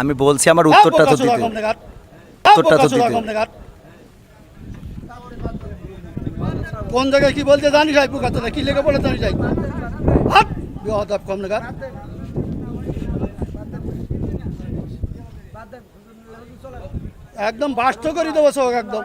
আমি বলছি আমার উত্তরটা তো দিতে। উত্তরটা তো দিতে। কোন জায়গায় কি বলতে জানিস ভাই বুকাতে কি লেগে পড়ে জানিস ভাই? হাট বিহদাব কম নাগাদ একদম বাস্ত করে দেবো সব একদম।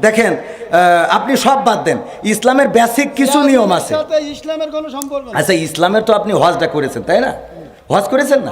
দেখেন আহ, আপনি সব বাদ দেন। ইসলামের বেসিক কিছু নিয়ম আছে। ইসলামের কোনো সম্পর্ক আচ্ছা ইসলামের তো আপনি হজটা করেছেন তাই না? হজ করেছেন না?